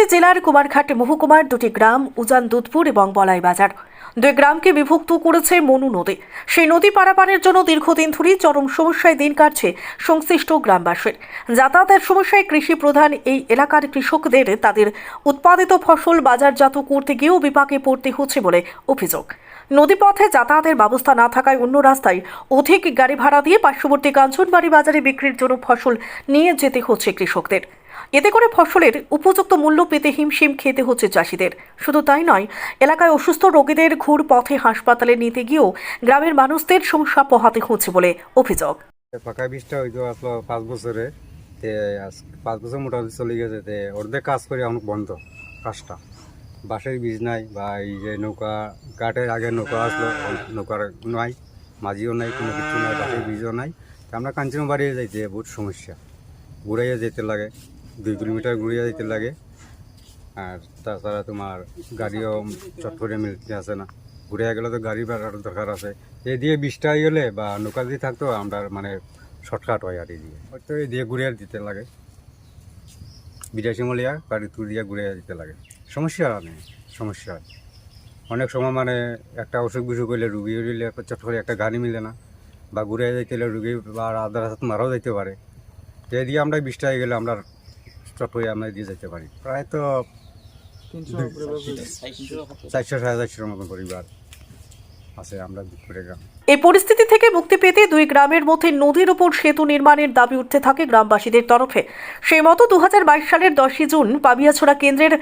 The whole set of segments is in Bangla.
নৈহাটি জেলার কুমারঘাট মহকুমার দুটি গ্রাম, উজান দুধপুর এবং বলাই বাজার। দুই গ্রামকে বিভক্ত করেছে মনু নদী। সেই নদী পারাপারের জন্য দীর্ঘদিন ধরেই চরম সমস্যায় দিন কাটছে সংশ্লিষ্ট গ্রামবাসীর। যাতায়াতের সমস্যায় কৃষি প্রধান এই এলাকার কৃষকদের তাদের উৎপাদিত ফসল বাজারজাত করতে গিয়েও বিপাকে পড়তে হচ্ছে বলে অভিযোগ। নদীপথে যাতায়াতের ব্যবস্থা না থাকায় অন্য রাস্তায় অধিক গাড়ি ভাড়া দিয়ে পার্শ্ববর্তী কাঞ্চনবাড়ি বাজারে বিক্রির জন্য ফসল নিয়ে যেতে হচ্ছে কৃষকদের। এতে করে ফসলের উপযুক্ত মূল্য পেতে হিমশিম খেতে হচ্ছে চাষিদের। শুধু তাই নয়, এলাকায় অসুস্থ রোগীদের ঘুর পথে হাসপাতালে নিতে গিয়েও গ্রামের মানুষদের সমস্যা পোহাতে হচ্ছে বলে অভিযোগ। পাকা আসলো পাঁচ বছরে পাঁচ বছর মোটামুটি চলে গেছে, তে অর্ধেক কাজ করে এখন বন্ধ কাজটা। বাঁশের বীজ নাই বা এই যে নৌকা কাঠের আগে নৌকা আসলো নৌকার নাই, মাঝিও নাই, কোনো কিছু নাই, বাঁশের বীজও নাই। আমরা কাঞ্চন বাড়িয়ে যাইতে বহুত সমস্যা, ঘুরাইয়া যেতে লাগে। দুই কিলোমিটার ঘুরিয়ে যেতে লাগে। আর তাছাড়া তোমার গাড়িও চট করে মিলতে আসে না। ঘুরে গেলে তো গাড়ি ভাড়ার দরকার আছে। এই দিয়ে বৃষ্টি গেলে বা নৌকা দিয়ে থাকতো, আমরা মানে শর্টকাট হয় আর এই দিয়ে। হয়তো এই দিয়ে ঘুরে দিতে লাগে। বিদেশি মলিয়া গাড়ি তুলে দিয়ে ঘুরে দিতে লাগে। সমস্যা নেই, সমস্যা। অনেক সময় মানে একটা অসুখ বিসুখ হইলে রুগী হইলে চট করে একটা গাড়ি মিলে না। বা ঘুরে যাইতে রুগী বা আধা রাস্তা মারাও যাইতে পারে। তো দিয়ে আমরা বিষটা গেলে আমরা চট করে আমরা দিয়ে যেতে পারি। প্রায় তো চারশো সাড়ে চারশোর মতন পরিবার আছে আমরা দুপুরে গ্রাম। এই পরিস্থিতি থেকে মুক্তি পেতে দুই গ্রামের মধ্যে নদীর উপর সেতু নির্মাণের দাবি উঠতে থাকে গ্রামবাসীদের তরফে। সেই মতো দু হাজার বাইশ সালের দশই জুন পাবিয়াছড়া কেন্দ্রের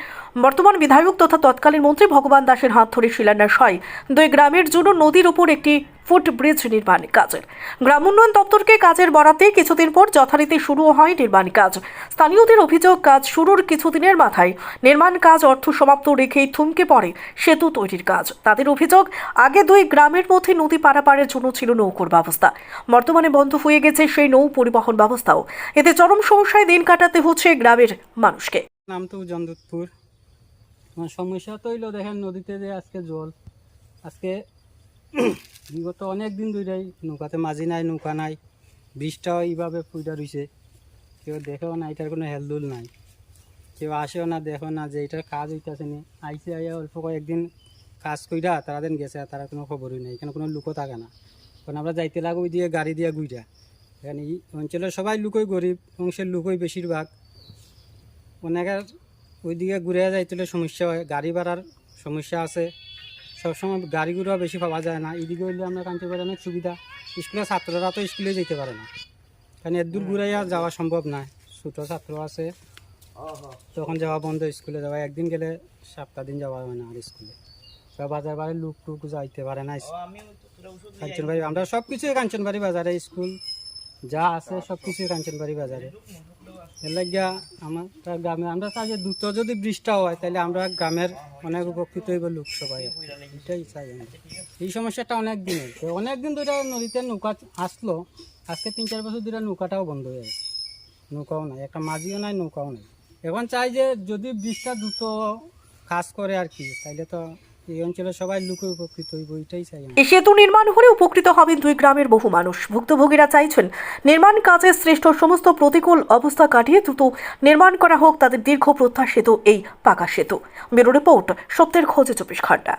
বর্তমান বিধায়ক তথা তৎকালীন মন্ত্রী ভগবান দাসের হাত ধরে শিলান্যাস হয়। দুই গ্রামের জন্য নদীর উপর একটি ফুট ব্রিজ নির্মাণ কাজের গ্রাম উন্নয়ন দপ্তরকে কাজের বরাতে কিছুদিন পর যথারীতি শুরু হয় নির্মাণ কাজ। স্থানীয়দের অভিযোগ, কাজ শুরুর কিছুদিনের মাথায় নির্মাণ কাজ অর্থ সমাপ্ত রেখেই থমকে পড়ে সেতু তৈরির কাজ। তাদের অভিযোগ, আগে দুই গ্রামের মধ্যে নদী পারাপারের জন্য ছিল নৌকোর ব্যবস্থা। বর্তমানে বন্ধ হয়ে গেছে সেই নৌ পরিবহন ব্যবস্থাও। এতে চরম সমস্যায় দিন কাটাতে হচ্ছে গ্রামের মানুষকে। নাম তো উজানদুতপুর আমার সমস্যা তো হইল, দেখেন নদীতে যে আজকে জল, আজকে বিগত অনেক দিন ধরেই নৌকাতে মাঝি নাই, নৌকা নাই। ব্রিজটাও এইভাবে ফুইটা রইছে। কেউ দেখেও না, এটার কোনো হেলদুল নাই। কেউ আসেও না দেখো না যে এটার কাজ হইতেছে নি। আইসে আইয়া অল্প কয়েকদিন কাজ কইরা তারা দিন গেছে, তারা কোনো খবরই নেই। এখানে কোনো লুকো থাকে না। কারণ আমরা যাইতে লাগো দিয়ে গাড়ি দিয়ে গুইটা এখানে এই অঞ্চলের সবাই লুকোই গরিব, অংশের লুকোই বেশিরভাগ। অনেকের ওইদিকে ঘুরে যাইতে সমস্যা হয়, গাড়ি ভাড়ার সমস্যা আছে। সবসময় গাড়িগুলো বেশি পাওয়া যায় না। এদিকে হইলে আমরা কানতে পারি অনেক সুবিধা। স্কুলের ছাত্ররা তো স্কুলে যেতে পারে না। কারণ এর দূর ঘুরাইয়া যাওয়া সম্ভব নয় ছোটো ছাত্র আছে। তখন যাওয়া বন্ধ স্কুলে যাওয়া। একদিন গেলে সাতটা দিন যাওয়া হয় না আর স্কুলে। বাজার বাড়ি লুক টুক যাইতে পারে না। কাঞ্চনবাড়ি আমরা সব কিছুই কাঞ্চনবাড়ি বাজারে স্কুল যা আছে সব কিছুই কাঞ্চনবাড়ি বাজারে। এর লাগিয়া আমার গ্রামে, আমরা চাই যে দ্রুত যদি বৃষ্টি হয় তাহলে আমরা গ্রামের অনেক উপকৃত হইব লোকসভায়। এটাই চাই। এই সমস্যাটা অনেক দিনের। তো অনেক দিন ধরে নদীতে নৌকা আসলো, আজকে তিন চার বছর ধরে নৌকাটাও বন্ধ হয়ে গেছে। নৌকাও নাই, একটা মাঝিও নাই, নৌকাও নাই। এখন চাই যে যদি বৃষ্টিটা দ্রুত কাজ করে আর কি, তাইলে তো এই সেতু নির্মাণ হলে উপকৃত হবেন দুই গ্রামের বহু মানুষ। ভুক্তভোগীরা চাইছেন নির্মাণ কাজের শ্রেষ্ঠ সমস্ত প্রতিকূল অবস্থা কাটিয়ে দ্রুত নির্মাণ করা হোক, তাদের দীর্ঘ প্রত্যাশিত এই পাকা সেতু। ব্যুরো রিপোর্ট, সত্যের খোঁজে চব্বিশ ঘণ্টা।